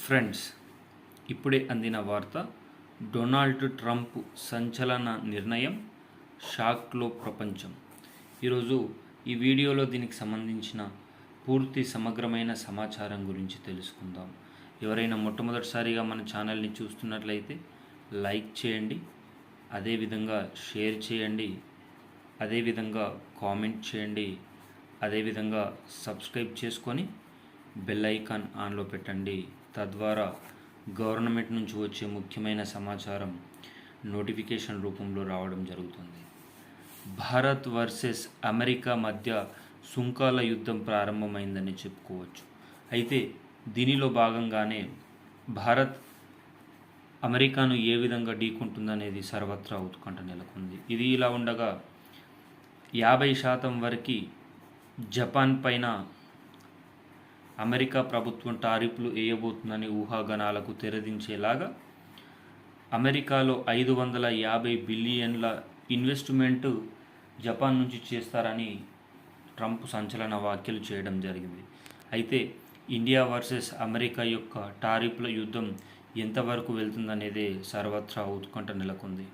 Friends ఇప్పుడే అందిన వార్త డొనాల్డ్ ట్రంప్ సంచలన నిర్ణయం షాక్లో ప్రపంచం. ఈరోజు ఈ వీడియోలో దీనికి సంబంధించిన పూర్తి సమగ్రమైన సమాచారం గురించి తెలుసుకుందాం. ఎవరైనా మొట్టమొదటిసారిగా మన ఛానల్ని చూస్తున్నట్లయితే లైక్ చేయండి అదేవిధంగా షేర్ చేయండి అదేవిధంగా కామెంట్ చేయండి అదేవిధంగా సబ్స్క్రైబ్ చేసుకొని బెల్ ఐకాన్ ఆన్లో పెట్టండి. తద్వారా గవర్నమెంట్ నుంచి వచ్చే ముఖ్యమైన సమాచారం నోటిఫికేషన్ రూపంలో రావడం జరుగుతుంది. భారత్ వర్సెస్ అమెరికా మధ్య సుంకాల యుద్ధం ప్రారంభమైందని చెప్పుకోవచ్చు. అయితే దీనిలో భాగంగానే భారత్ అమెరికాను ఏ విధంగా ఢీకొంటుందనేది సర్వత్రా ఉత్కంఠ నెలకొంది. ఇది ఇలా ఉండగా యాభై శాతం వరకు జపాన్ పైన అమెరికా ప్రభుత్వం టారిఫ్లు వేయబోతుందని ఊహాగానాలకు తెరదించేలాగా అమెరికాలో ఐదు వందల యాభై బిలియన్ల ఇన్వెస్ట్మెంట్ జపాన్ నుంచి చేస్తారని ట్రంప్ సంచలన వ్యాఖ్యలు చేయడం జరిగింది. అయితే ఇండియా వర్సెస్ అమెరికా యొక్క టారిఫ్ల యుద్ధం ఎంతవరకు వెళ్తుందనేదే సర్వత్రా ఉత్కంఠ నెలకొంది.